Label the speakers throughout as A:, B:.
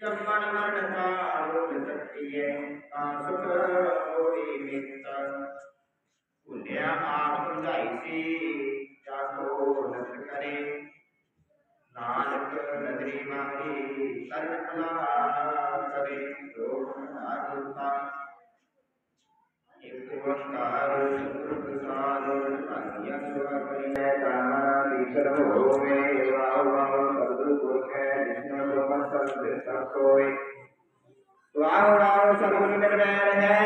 A: ਜੰਮਣ ਮਰਨ ਦਾ ਰੋਗ ਸੱਤੀਏ ਤਾਂ ਸੁਖ ਹੋਈ ਮਿੱਤ। ਭੁੱਲਿਆ ਆਪ ਸਮਝਾਈ ਸੀ ਜਾਗੋ ਨਦਰ ਕਰੇ। ਨਾਨਕ ਨਦਰੀ ਮਾਰੀ ਕਰਨ ਭਲਾ ਕਰੇ, ਲੋਕ ਨਾਰੂਪਾ ਇੱਕ ਓੰਕਾਰ, ਸਤਿਗੁਰ ਪ੍ਰਸਾਦ, ਭਾਗਿਆ ਸੁਭਾ ਕਰੀਐ ਤਾਮਾ ਦੀਸਰ ਹੋਵੇ ਦਿੱਤਾ ਕੋਇ ਵਾਹ ਵਾਹ ਸਤਿਗੁਰ ਨਿਰਵੈਰ ਹੈ।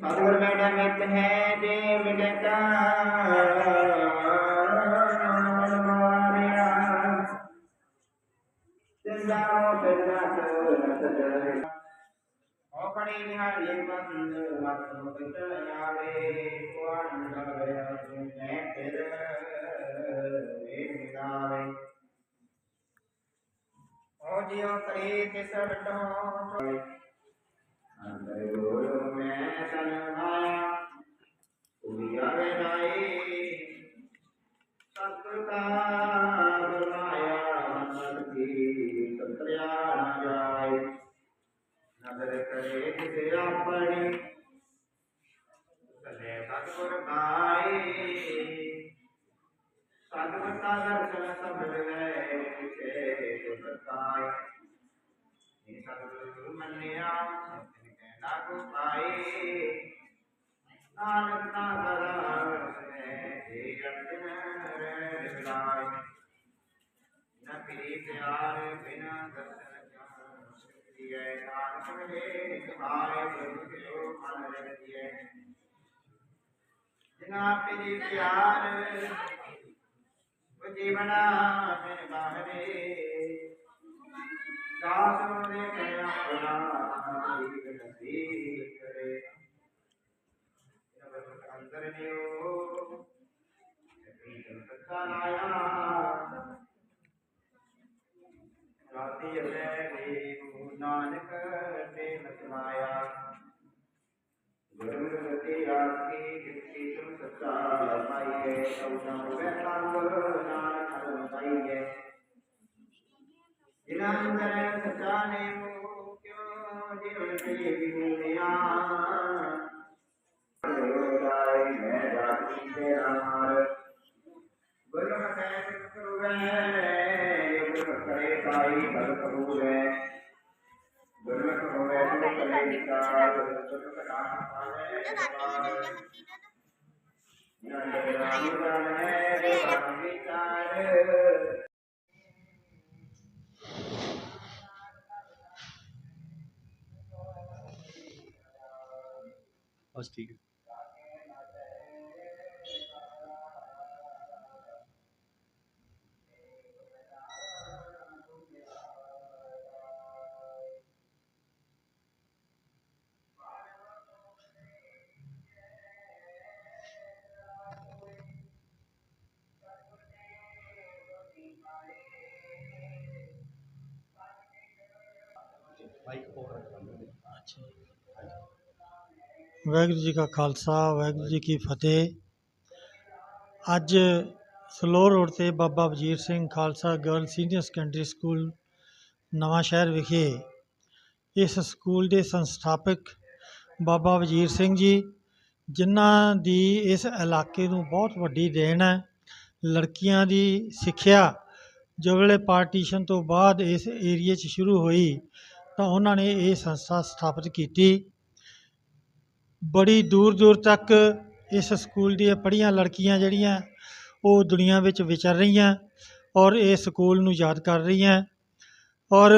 A: ਸਤਿਗੁਰ ਮੈਡਾ ਮਿਤ ਹੈ ਜੇ ਮਿਲੇ ਮਾਰਿਆ। ਜਿੰਦਾ ਤੇਰਾ ਸੱਜਣ ਔਕਣੀ ਨਿਹਾਰੀ ਬੰਦ, ਮਤ ਮੁਕਤ ਆਵੇ ਕੁਆਨ ਲਗਿਆ ਮੈਂ ਤੇਰੇ। गावे ओ जियो प्रीत सरटो। अंदर गोलो में सनवा उबिया वेदाई सतुकार ਇਹ ਸਤਿਗੁਰ ਮੰਨਿਆ ਸਤਿ ਕਹਿਣਾ ਕੋ ਪਾਈ ਨਾਨਕ ਦਾ ਦਰਸ ਜੇ ਅਰਜਨ ਰਹਿ ਬਿਲਾਈ ਨਾ ਪੀਰੀ ਪਿਆਰ ਬਿਨਾ ਦਰਸ਼ਨ ਜਾਣ ਸਕੀਏ ਨਾਨਕ ਮੇਰੇ ਤੁਹਾਰੇ ਪ੍ਰਭੂ ਕਿਉ ਮਨ ਰਖੀਏ ਜਿਨਾ ਪੀਰੀ ਪਿਆਰ ਉਹ ਜੀਵਨਾ ਮੇਰੇ ਬਾਹਰੇ ਦਾਸ ਨੂੰ ਦੇਖਿਆ ਆਪਣਾ ਜੀਵ ਨਸੀਬ ਕਰੇ ਜਬ ਅੰਦਰ ਨਿਓ ਪ੍ਰੀਤਮ ਸੱਚਾ ਲਾਇਆ ਜਿਨਾਂ ਅੰਦਰ ਸੱਚਾ ਨੇ ਮੋ ਕਿਉ ਜੀਵਨ ਤੇ ਵਿਮੁਲਿਆ ਜਾਈ ਮੈਂ ਜਾਤੀ ਤੇ ਨਾਰ ਗੁਰਮਤਿ ਕਰੂਵੇ ਗੁਰਮਤਿ ਕਰੇ ਸਾਈ ਭਲ ਕਰੂਵੇ ਗੁਰਮਤਿ ਹੋਵੇ ਤੇ ਕਲੇ ਵਿਚਾਰ ਗੁਰਮਤਿ ਕਾਹ ਪਾਵੇ ਨਿਰੰਜਨ ਰਾਮ ਰਾਮ ਹੈ बस ठीक
B: है। बाइक और अच्छा। ਵਾਹਿਗੁਰੂ ਜੀ ਕਾ ਖਾਲਸਾ, ਵਾਹਿਗੁਰੂ ਜੀ ਕੀ ਫਤਿਹ। ਅੱਜ ਸਲੋ ਰੋਡ ਤੇ Baba Wazir Singh Khalsa girl senior secondary school Nawanshahr ਵਿਖੇ ਇਸ ਸਕੂਲ ਦੇ ਸੰਸਥਾਪਕ ਬਾਬਾ ਵਜੀਰ ਸਿੰਘ ਜੀ, ਜਿਨ੍ਹਾਂ ਦੀ ਇਸ ਇਲਾਕੇ ਨੂੰ ਬਹੁਤ ਵੱਡੀ ਦੇਣ ਹੈ, ਲੜਕੀਆਂ ਦੀ ਸਿੱਖਿਆ। ਜੋ ਵੇਲੇ ਪਾਰਟੀਸ਼ਨ ਤੋਂ ਬਾਅਦ ਇਸ ਏਰੀਏ 'ਚ ਸ਼ੁਰੂ ਹੋਈ, ਤਾਂ ਉਹਨਾਂ ਨੇ ਇਹ ਸੰਸਥਾ ਸਥਾਪਿਤ ਕੀਤੀ। ਬੜੀ ਦੂਰ ਦੂਰ ਤੱਕ ਇਸ ਸਕੂਲ ਦੀਆਂ ਪੜ੍ਹੀਆਂ ਲੜਕੀਆਂ ਜਿਹੜੀਆਂ, ਉਹ ਦੁਨੀਆ ਵਿੱਚ ਵਿਚਰ ਰਹੀਆਂ ਔਰ ਇਹ ਸਕੂਲ ਨੂੰ ਯਾਦ ਕਰ ਰਹੀਆਂ। ਔਰ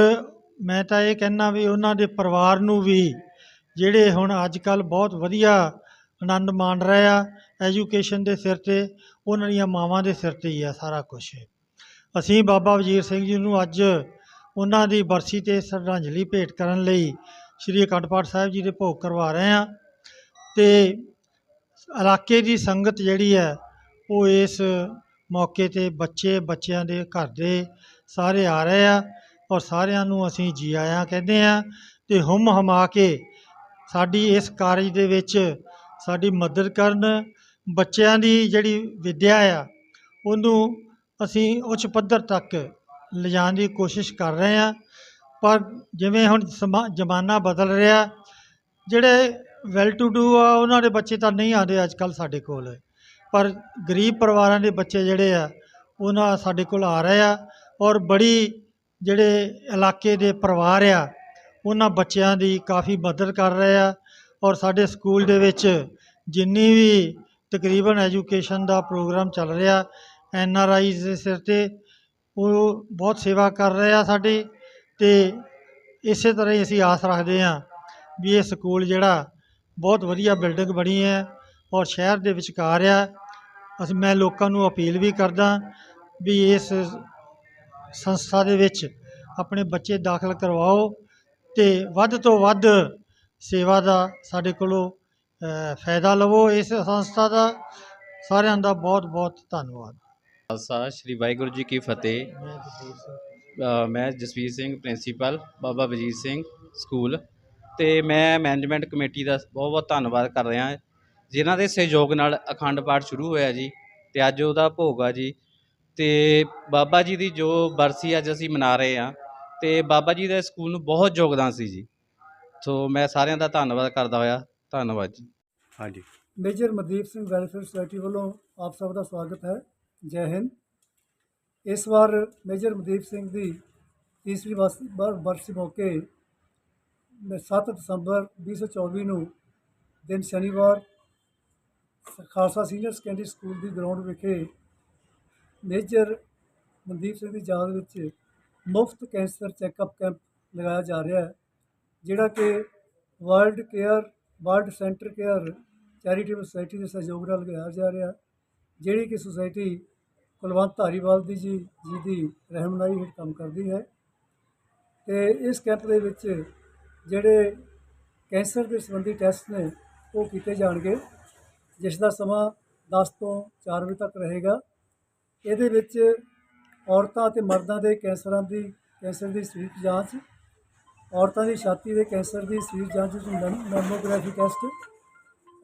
B: ਮੈਂ ਤਾਂ ਇਹ ਕਹਿਣਾ ਵੀ ਉਹਨਾਂ ਦੇ ਪਰਿਵਾਰ ਨੂੰ ਵੀ ਜਿਹੜੇ ਹੁਣ ਅੱਜ ਕੱਲ੍ਹ ਬਹੁਤ ਵਧੀਆ ਆਨੰਦ ਮਾਣ ਰਹੇ ਆ ਐਜੂਕੇਸ਼ਨ ਦੇ ਸਿਰ ਤੇ, ਉਹਨਾਂ ਦੀਆਂ ਮਾਵਾਂ ਦੇ ਸਿਰ ਤੇ ਹੀ ਆ ਸਾਰਾ ਕੁਝ ਅਸੀਂ ਬਾਬਾ ਵਜੀਰ ਸਿੰਘ ਜੀ ਨੂੰ ਅੱਜ ਉਹਨਾਂ ਦੀ ਬਰਸੀ ਤੇ ਸ਼ਰਧਾਂਜਲੀ ਭੇਟ ਕਰਨ ਲਈ ਸ੍ਰੀ ਅਖੰਡ ਪਾਠ ਸਾਹਿਬ ਜੀ ਦੇ ਭੋਗ ਕਰਵਾ ਰਹੇ ਹਾਂ। ਅਤੇ ਇਲਾਕੇ ਦੀ ਸੰਗਤ ਜਿਹੜੀ ਹੈ ਉਹ ਇਸ ਮੌਕੇ ਤੇ ਬੱਚੇ, ਬੱਚਿਆਂ ਦੇ ਘਰ ਦੇ ਸਾਰੇ ਆ ਰਹੇ ਆ ਔਰ ਸਾਰਿਆਂ ਨੂੰ ਅਸੀਂ ਜੀ ਆਇਆਂ ਕਹਿੰਦੇ ਹਾਂ ਅਤੇ ਹੁਮ ਹਮਾ ਕੇ ਸਾਡੀ ਇਸ ਕਾਰਜ ਦੇ ਵਿੱਚ ਸਾਡੀ ਮਦਦ ਕਰਨ ਬੱਚਿਆਂ ਦੀ ਜਿਹੜੀ ਵਿੱਦਿਆ ਆ, ਉਹਨੂੰ ਅਸੀਂ ਉੱਚ ਪੱਧਰ ਤੱਕ ਲਿਜਾਣ ਦੀ ਕੋਸ਼ਿਸ਼ ਕਰ ਰਹੇ ਹਾਂ ਪਰ ਜਿਵੇਂ ਹੁਣ ਸਮਾ, ਜ਼ਮਾਨਾ ਬਦਲ ਰਿਹਾ, ਜਿਹੜੇ ਵੈਲ ਟੂ ਡੂ ਆ, ਉਹਨਾਂ ਦੇ ਬੱਚੇ ਤਾਂ ਨਹੀਂ ਆਉਂਦੇ ਅੱਜ ਕੱਲ੍ਹ ਸਾਡੇ ਕੋਲ। ਪਰ ਗਰੀਬ ਪਰਿਵਾਰਾਂ ਦੇ ਬੱਚੇ ਜਿਹੜੇ ਆ, ਉਹਨਾਂ ਸਾਡੇ ਕੋਲ ਆ ਰਹੇ ਆ ਔਰ ਬੜੀ ਜਿਹੜੇ ਇਲਾਕੇ ਦੇ ਪਰਿਵਾਰ ਆ, ਉਹਨਾਂ ਬੱਚਿਆਂ ਦੀ ਕਾਫੀ ਮਦਦ ਕਰ ਰਹੇ ਆ ਔਰ ਸਾਡੇ ਸਕੂਲ ਦੇ ਵਿੱਚ ਜਿੰਨੀ ਵੀ ਤਕਰੀਬਨ ਐਜੂਕੇਸ਼ਨ ਦਾ ਪ੍ਰੋਗਰਾਮ ਚੱਲ ਰਿਹਾ, ਐਨ ਆਰ ਆਈਜ਼ ਦੇ ਸਿਰ ਤੇ, ਉਹ ਬਹੁਤ ਸੇਵਾ ਕਰ ਰਹੇ ਆ ਸਾਡੀ ਤੇ ਇਸੇ ਤਰ੍ਹਾਂ ਹੀ ਅਸੀਂ ਆਸ ਰੱਖਦੇ ਹਾਂ ਵੀ ਇਹ ਸਕੂਲ ਜਿਹੜਾ ਬਹੁਤ ਵਧੀਆ ਬਿਲਡਿੰਗ ਬਣੀ ਹੈ ਔਰ ਸ਼ਹਿਰ ਦੇ ਵਿਚਕਾਰ ਆ। ਅਸੀਂ ਮੈਂ ਲੋਕਾਂ ਨੂੰ ਅਪੀਲ ਵੀ ਕਰਦਾ ਵੀ ਇਸ ਸੰਸਥਾ ਦੇ ਵਿੱਚ ਆਪਣੇ ਬੱਚੇ ਦਾਖਲ ਕਰਵਾਓ ਤੇ ਵੱਧ ਤੋਂ ਵੱਧ ਸੇਵਾ ਦਾ ਸਾਡੇ ਕੋਲੋਂ ਫਾਇਦਾ ਲਵੋ। ਇਸ ਸੰਸਥਾ ਦਾ ਸਾਰਿਆਂ ਦਾ ਬਹੁਤ ਬਹੁਤ ਧੰਨਵਾਦ।
C: ਖਾਲਸਾ ਸ਼੍ਰੀ ਵਾਹਿਗੁਰੂ ਜੀ ਕੀ ਫਤਿਹ।
B: ਮੈਂ Jasvir Singh.
C: Principal Baba Wazir Singh school. ਤੇ ਮੈਂ ਮੈਨੇਜਮੈਂਟ ਕਮੇਟੀ ਦਾ ਬਹੁਤ ਬਹੁਤ ਧੰਨਵਾਦ ਕਰ ਰਿਹਾ ਜਿਨ੍ਹਾਂ ਦੇ ਸਹਿਯੋਗ ਨਾਲ ਅਖੰਡ ਪਾਠ ਸ਼ੁਰੂ ਹੋਇਆ ਜੀ ਤੇ ਅੱਜ ਉਹਦਾ ਭੋਗ ਆ ਜੀ। ਤੇ ਬਾਬਾ ਜੀ ਦੀ ਜੋ ਬਰਸੀ ਅੱਜ ਅਸੀਂ ਮਨਾ ਰਹੇ ਆ ਤੇ ਬਾਬਾ ਜੀ ਦੇ ਸਕੂਲ ਨੂੰ ਬਹੁਤ ਯੋਗਦਾਨ ਸੀ ਜੀ। ਸੋ ਮੈਂ ਸਾਰਿਆਂ ਦਾ ਧੰਨਵਾਦ ਕਰਦਾ ਹੋਇਆ। ਧੰਨਵਾਦ ਜੀ।
D: ਹਾਂਜੀ।
E: Major Mandeep Singh welfare society ਵੱਲੋਂ ਆਪ ਸਭ ਦਾ ਸਵਾਗਤ ਹੈ। ਜੈ ਹਿੰਦ। ਇਸ ਵਾਰ ਮੇਜਰ ਮਨਦੀਪ ਸਿੰਘ ਦੀ ਤੀਸਰੀ ਬਰਸੀ ਮੌਕੇ 7 ਦਸੰਬਰ 2024 ਨੂੰ ਦਿਨ ਸ਼ਨੀਵਾਰ ਖਾਲਸਾ ਸੀਨੀਅਰ ਸੈਕੰਡਰੀ ਸਕੂਲ ਦੀ ਗਰਾਊਂਡ ਵਿਖੇ ਮੇਜਰ ਮਨਦੀਪ ਸਿੰਘ ਦੀ ਯਾਦ ਵਿੱਚ ਮੁਫਤ ਕੈਂਸਰ ਚੈੱਕਅਪ ਕੈਂਪ ਲਗਾਇਆ ਜਾ ਰਿਹਾ ਹੈ, ਜਿਹੜਾ ਕਿ world care, world centre care, charitable society ਦੇ ਸਹਿਯੋਗ ਨਾਲ ਲਗਾਇਆ ਜਾ ਰਿਹਾ ਜਿਹੜੀ ਕਿ ਸੁਸਾਇਟੀ ਕੁਲਵੰਤ ਧਾਰੀਵਾਲ ਦੀ ਜੀ ਜੀ ਦੀ ਰਹਿਨੁਮਾਈ ਹੇਠ ਕੰਮ ਕਰਦੀ ਹੈ ਤੇ ਇਸ ਕੈਂਪ ਦੇ ਵਿੱਚ ਜਿਹੜੇ ਕੈਂਸਰ ਦੇ ਸੰਬੰਧੀ ਟੈਸਟ ਨੇ, ਉਹ ਕੀਤੇ ਜਾਣਗੇ, ਜਿਸ ਦਾ ਸਮਾਂ 10 ਤੋਂ 4 ਵਜੇ ਤੱਕ ਰਹੇਗਾ। ਇਹਦੇ ਵਿੱਚ ਔਰਤਾਂ ਅਤੇ ਮਰਦਾਂ ਦੇ ਕੈਂਸਰਾਂ ਦੀ, ਕੈਂਸਰ ਦੀ ਸਰੀਰਕ ਜਾਂਚ, ਔਰਤਾਂ ਦੀ ਛਾਤੀ ਦੇ ਕੈਂਸਰ ਦੀ ਸਰੀਰ ਜਾਂਚ ਵਿੱਚ ਮੈਮੋਗ੍ਰਾਫੀ ਟੈਸਟ,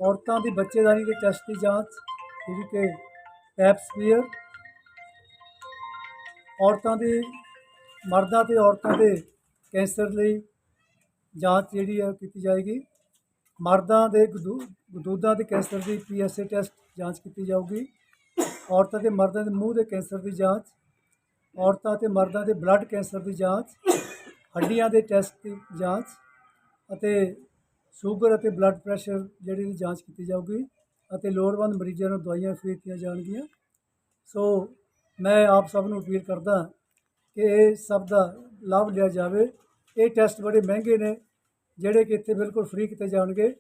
E: ਔਰਤਾਂ ਦੀ ਬੱਚੇਦਾਨੀ ਦੇ ਟੈਸਟ ਦੀ ਜਾਂਚ, ਜਿਹੜੀ ਕਿ ਪੈਪਸਮੀਅਰ ਔਰਤਾਂ ਦੀ, ਮਰਦਾਂ ਤੇ ਔਰਤਾਂ ਦੇ ਕੈਂਸਰ ਲਈ ਜਾਂਚ ਜਿਹੜੀ ਹੈ ਉਹ ਕੀਤੀ ਜਾਏਗੀ। ਮਰਦਾਂ ਦੇ ਗਦੂ- ਗਦੂਦਾਂ ਦੇ ਕੈਂਸਰ ਦੀ ਪੀਐਸਏ ਟੈਸਟ ਜਾਂਚ ਕੀਤੀ ਜਾਊਗੀ। ਔਰਤਾਂ ਤੇ ਮਰਦਾਂ ਦੇ ਮੂੰਹ ਦੇ ਕੈਂਸਰ ਦੀ ਜਾਂਚ, ਔਰਤਾਂ ਤੇ ਮਰਦਾਂ ਦੇ ਬਲੱਡ ਕੈਂਸਰ ਦੀ ਜਾਂਚ, ਹੱਡੀਆਂ ਦੇ ਟੈਸਟ ਦੀ ਜਾਂਚ ਅਤੇ ਸ਼ੂਗਰ ਅਤੇ ਬਲੱਡ ਪ੍ਰੈਸ਼ਰ ਜਿਹੜੀ ਦੀ ਜਾਂਚ ਕੀਤੀ ਜਾਊਗੀ ਅਤੇ ਲੋੜਵੰਦ ਮਰੀਜ਼ਾਂ ਨੂੰ ਦਵਾਈਆਂ ਫ੍ਰੀ ਦਿੱਤੀਆਂ ਜਾਣਗੀਆਂ। ਸੋ ਮੈਂ ਆਪ ਸਭ ਨੂੰ ਅਪੀਲ ਕਰਦਾ ਕਿ ਇਹ ਸਭ ਦਾ ਲਾਭ ਲਿਆ ਜਾਵੇ। ਇਹ ਟੈਸਟ ਬੜੇ ਮਹਿੰਗੇ ਨੇ, ਜਿਹੜੇ ਕਿ ਇੱਥੇ ਬਿਲਕੁਲ ਫ੍ਰੀ ਕੀਤੇ ਜਾਣਗੇ।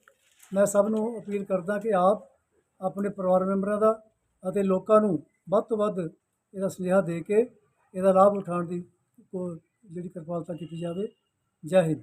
E: ਮੈਂ ਸਭ ਨੂੰ ਅਪੀਲ ਕਰਦਾ ਕਿ ਆਪ ਆਪਣੇ ਪਰਿਵਾਰ ਮੈਂਬਰਾਂ ਦਾ ਅਤੇ ਲੋਕਾਂ ਨੂੰ ਵੱਧ ਤੋਂ ਵੱਧ ਇਹਦਾ ਸੁਨੇਹਾ ਦੇ ਕੇ ਇਹਦਾ ਲਾਭ ਉਠਾਉਣ ਦੀ ਕੋ ਜਿਹੜੀ ਕਿਰਪਾਲਤਾ ਕੀਤੀ ਜਾਵੇ। ਜੈ ਹਿੰਦ।